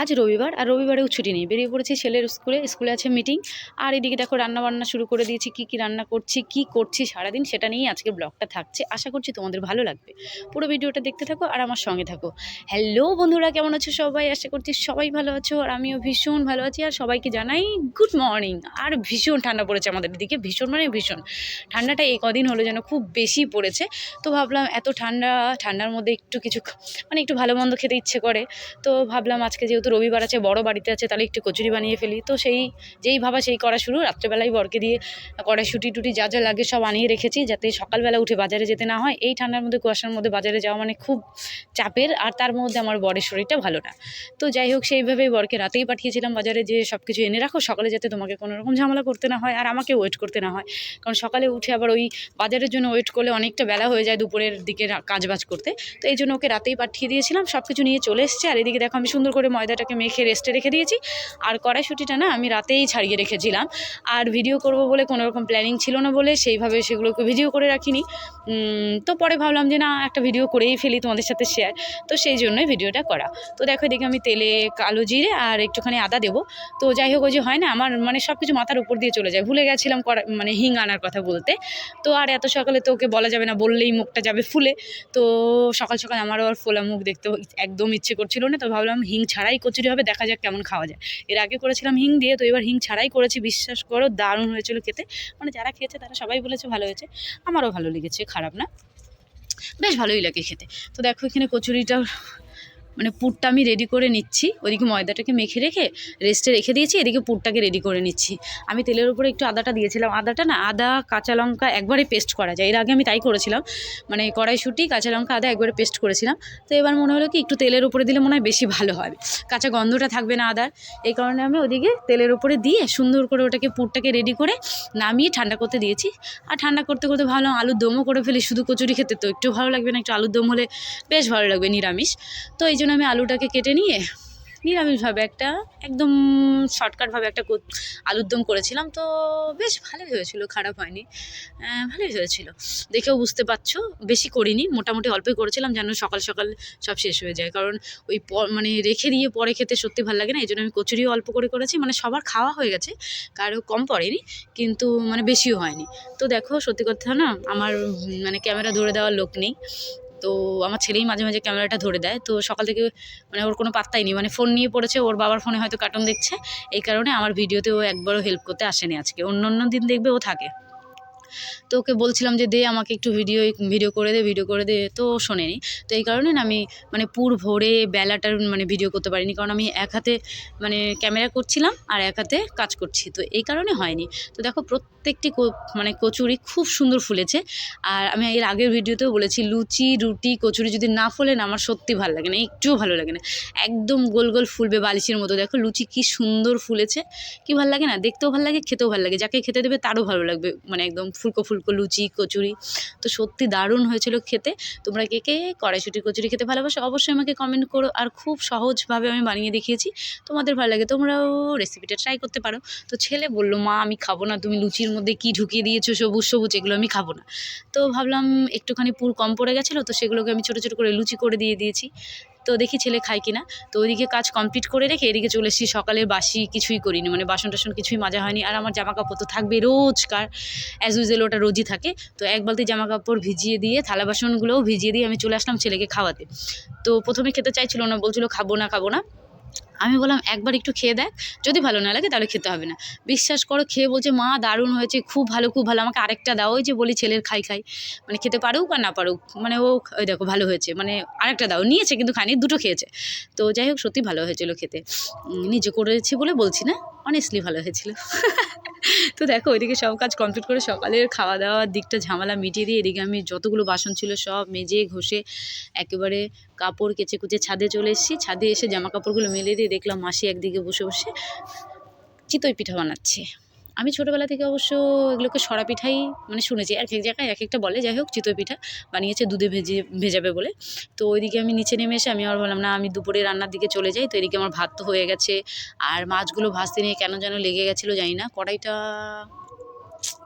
আজ রবিবার আর রবিবারেও ছুটি নেই। বেরিয়ে পড়েছি ছেলের স্কুলে স্কুলে আছে মিটিং আর এদিকে দেখো রান্না বান্না শুরু করে দিয়েছি, কী কী রান্না করছি, কী করছি সারাদিন সেটা নিয়েই আজকে ব্লগটা থাকছে। আশা করছি তোমাদের ভালো লাগবে। পুরো ভিডিওটা দেখতে থাকো আর আমার সঙ্গে থাকো। হ্যালো বন্ধুরা, কেমন আছো সবাই? আশা করছি সবাই ভালো আছো আর আমিও ভীষণ ভালো আছি। আর সবাইকে জানাই গুড মর্নিং আর ভীষণ ঠান্ডা পড়েছে আমাদের দিকে, ভীষণ মানে ভীষণ। ঠান্ডাটা এই কদিন হলো যেন খুব বেশি পড়েছে। তো ভাবলাম এত ঠান্ডা, ঠান্ডার মধ্যে একটু কিছু মানে একটু ভালো মন্দ খেতে ইচ্ছে করে। তো ভাবলাম আজকে যেহেতু রবিবার আছে, বড় বাড়িতে আছে, তাহলে একটু কচুরি বানিয়ে ফেলি। তো সেই, যেই ভাবা সেই করা শুরু। রাত্রেবেলায় বরকে দিয়ে কড়াইশুটি টুটি যা যা লাগে সব আনিয়ে রেখেছি, যাতে সকালবেলা উঠে বাজারে যেতে না হয়। এই ঠান্ডার মধ্যে, কুয়াশার মধ্যে বাজারে যাওয়া মানে খুব চাপের, আর তার মধ্যে আমার বরের শরীরটা ভালো না। তো যাই হোক, সেইভাবেই বরকে রাতেই পাঠিয়েছিলাম বাজারে যে সব কিছু এনে রাখো, সকালে যাতে তোমাকে কোনো রকম ঝামেলা করতে না হয়, আর আমাকে ওয়েট করতে না হয়। কারণ সকালে উঠে আবার ওই বাজারের জন্য ওয়েট করলে অনেকটা বেলা হয়ে যায় দুপুরের দিকে কাজবাজ করতে। তো এই জন্য ওকে রাতেই পাঠিয়ে দিয়েছিলাম সব কিছু নিয়ে চলে এসছে। আর এদিকে দেখো আমি সুন্দর করে ময়দাটাকে মেখে রেস্টে রেখে দিয়েছি। আর কড়াইশুটিটা না আমি রাতেই ছাড়িয়ে রেখেছিলাম। আর ভিডিও করব বলে কোনো রকম প্ল্যানিং ছিল না বলে সেইভাবে সেগুলোকে ভিডিও করে রাখিনি। তো পরে ভাবলাম যে না, একটা ভিডিও করেই ফেলি তোমাদের সাথে শেয়ার তো সেই জন্যই ভিডিওটা করা। তো দেখো এদিকে আমি তেলে কালো জিরে আর একটুখানি আদা দেবো। তো যাই হোক যে হয় না, আমার মানে সব কিছু মাথার উপর দিয়ে চলে যায়। ভুলে গেছিলাম মানে হিং আনার কথা বলতে। তো আর এত সকালে তো ওকে বলা যাবে না, বললেই মুখটা যাবে ফুলে। তো সকাল সকাল আমারও আর ফোলা মুখ দেখতে একদম ইচ্ছে করছিল না, তো ভাবলাম হিং ছাড়াই কচুরি হবে, দেখা যাক কেমন খাওয়া যায়। এর আগে করেছিলাম হিং দিয়ে, তো এবার হিং ছাড়াই করেছি, বিশ্বাস করো, দারুণ হয়েছিল খেতে। মানে যারা খেয়েছে, তারা সবাই বলেছে ভালো হয়েছে। আমারও ভালো লেগেছে, খারাপ না। বেশ ভালোই লাগে খেতে। তো দেখো এখানে কচুরিটা মানে পুরটা আমি রেডি করে নিচ্ছি। ওইদিকে ময়দাটাকে মেখে রেখে রেস্টে রেখে দিয়েছি, এদিকে পুরটাকে রেডি করে নিচ্ছি। আমি তেলের উপরে একটু আদাটা দিয়েছিলাম। আদাটা না, আদা, কাঁচা লঙ্কা একবারে পেস্ট করা যায়। এর আগে আমি তাই করেছিলাম। মানে কড়াইশুঁটি, কাঁচা লঙ্কা, আদা একবারে পেস্ট করেছিলাম। তো এবার মনে হলো কি, একটু তেলের উপরে দিলে মনে হয় বেশি ভালো হবে। কাঁচা গন্ধটা থাকবে না আদার। এই কারণে আমি ওদিকে তেলের উপরে দিয়ে সুন্দর করে ওটাকে, পুরটাকে রেডি করে নামিয়ে ঠান্ডা করতে দিয়েছি। আর ঠান্ডা করতে করতে ভাবলাম আলুর দমও করে ফেলি। শুধু কচুরি খেতে তো একটু ভালো লাগবে না। একটু আলুর দম হলে বেশ ভালো লাগবে নিরামিষ। তো এই জন্য আমি আলুটাকে কেটে নিয়ে নিরামিষভাবে একটা একদম শর্টকাটভাবে একটা আলুর দম করেছিলাম। তো বেশ ভালোই হয়েছিল, খারাপ হয়নি। ভালোই হয়েছিল। দেখেও বুঝতে পারছ, বেশি করিনি, মোটামুটি অল্পই করেছিলাম যেন সকাল সকাল সব শেষ হয়ে যায়। কারণ ওই মানে রেখে দিয়ে পরে খেতে সত্যি ভালো লাগে না, এই জন্য আমি কচুরিও অল্প করে করেছি। মানে সবার খাওয়া হয়ে গেছে, কারও কম পড়েনি, কিন্তু মানে বেশিও হয়নি। তো দেখো, সত্যি কথা না, আমার মানে ক্যামেরা ধরে দেওয়ার লোক নেই। তো আমার ছেলেই মাঝে মাঝে ক্যামেরাটা ধরে দেয়। তো সকাল থেকে মানে ওর কোনো পাত্তাই নেই। মানে ফোন নিয়ে পড়েছে, ওর বাবার ফোনে হয়তো কার্টুন দেখছে। এই কারণে আমার ভিডিওতে ও একবারও হেল্প করতে আসেনি আজকে। অন্য অন্য দিন দেখবে ও থাকে। তো ওকে বলছিলাম যে দে আমাকে একটু ভিডিও ভিডিও করে দে ভিডিও করে দে, তো শোনেনি। তো এই কারণে না আমি মানে পুর ভোরে বেলাটার মানে ভিডিও করতে পারিনি। কারণ আমি এক হাতে মানে ক্যামেরা করছিলাম আর এক হাতে কাজ করছি। তো এই কারণে হয়নি। তো দেখো প্রত্যেকটি মানে কচুরি খুব সুন্দর ফুলেছে। আর আমি এর আগের ভিডিওতেও বলেছি, লুচি, রুটি, কচুরি যদি না ফোলে না, আমার সত্যি ভালো লাগে না, একটুও ভালো লাগে না। একদম গোল গোল ফুলবে বালিশের মতো। দেখো লুচি কি সুন্দর ফুলেছে। কি ভালো লাগে না? দেখতেও ভালো লাগে, খেতেও ভালো লাগে। যাকে খেতে দেবে তারও ভালো লাগবে মানে একদম ফুলকো ফুলকো লুচি, কচুরি। তো সত্যি দারুণ হয়েছিল খেতে। তোমরা কে কে কড়াইশুটি, কচুরি খেতে ভালোবাসো অবশ্যই আমাকে কমেন্ট করো আর খুব সহজভাবে আমি বানিয়ে দেখিয়েছি। তোমাদের ভালো লাগে তোমরাও রেসিপিটা ট্রাই করতে পারো। তো ছেলে বলল, মা, আমি খাব না। তুমি লুচির মধ্যে কি ঢুকিয়ে দিয়েছ? সবুজ সবুজ, এগুলো আমি খাব না। তো ভাবলাম একটুখানি পুর কম পড়ে গেছিল, তো সেগুলোকে আমি ছোটো ছোটো করে লুচি করে দিয়ে দিয়েছি। তো দেখি ছেলে খায় কিনা। তো ওইদিকে কাজ কমপ্লিট করে রেখে এদিকে চলে এসেছি। সকালে বাসি কিছুই করিনি মানে বাসন টাসন কিছুই মাজা হয়নি। আর আমার জামা কাপড় তো থাকবে রোজকার অ্যাজ ইউজুয়াল ওটা রোজই থাকে। তো এক বালতি জামা কাপড় ভিজিয়ে দিয়ে, থালা বাসনগুলোও ভিজিয়ে দিয়ে আমি চলে আসলাম ছেলেকে খাওয়াতে। তো প্রথমে খেতে চাইছিল না, বলছিল খাব না খাব না। আমি বললাম, একবার একটু খেয়ে দেখ, যদি ভালো না লাগে তাহলে খেতে হবে না। বিশ্বাস করো, খেয়ে বলছে, মা, দারুণ হয়েছে, খুব ভালো খুব ভালো, আমাকে আরেকটা দাও। ওই যে বলি, ছেলের খাই খাই। মানে খেতে পারুক আর না পারুক মানে ও ওই দেখো, ভালো হয়েছে মানে আরেকটা দাও। নিয়েছে কিন্তু খায়নি, দুটো খেয়েছে। তো যাই হোক, সত্যি ভালো হয়েছিল খেতে। নিজে করেছি বলে বলছি না অনেস্টলি ভালো হয়েছিল। তো দেখো, ওইদিকে সব কাজ কমপ্লিট করে সকালের খাওয়া দাওয়ার দিকটা ঝামেলা মিটিয়ে দিয়ে এদিকে আমি যতগুলো বাসন ছিল সব মেজে, ঘষে, একেবারে কাপড় কেচে কুচে ছাদে চলে এসেছি। ছাদে এসে জামা কাপড়গুলো মেলে দিয়ে দেখলাম মাসি একদিকে বসে বসে চিতই পিঠা বানাচ্ছে। আমি ছোটোবেলা থেকে অবশ্য এগুলোকে সরা পিঠাই মানে শুনেছি, এক এক জায়গায় এক একটা বলে। যাই হোক, চিতই পিঠা বানিয়েছে, দুধে ভেজে, ভেজাবে বলে। তো ওইদিকে আমি নিচে নেমে এসে আমি আবার বললাম না, আমি দুপুরে রান্নার দিকে চলে যাই। তো এদিকে আমার ভাত তো হয়ে গেছে। আর মাছগুলো ভাজতে নিয়ে কেন যেন লেগে গেছিল জানি না। কড়াইটা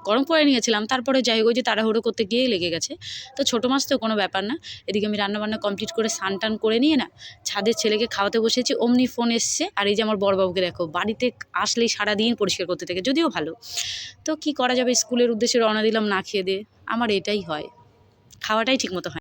গরম করে নিয়েছিলাম। তারপরে যাই ওই যে তাড়াহুড়ো করতে গিয়ে লেগে গেছে। তো ছোটো মাছ তো কোনো ব্যাপার না। এদিকে আমি রান্নাবান্না কমপ্লিট করে স্নান টান করে নিয়ে না ছাদের ছেলেকে খাওয়াতে বসেছি। অমনি ফোন এসছে। আর এই যে আমার বড়বাবুকে দেখো, বাড়িতে আসলেই সারাদিন পরিষ্কার করতে থাকে। যদিও ভালো। তো কি করা যাবে? স্কুলের উদ্দেশ্যে রওনা দিলাম না খেয়ে দে আমার এটাই হয়। খাওয়াটাই ঠিক মতো হয়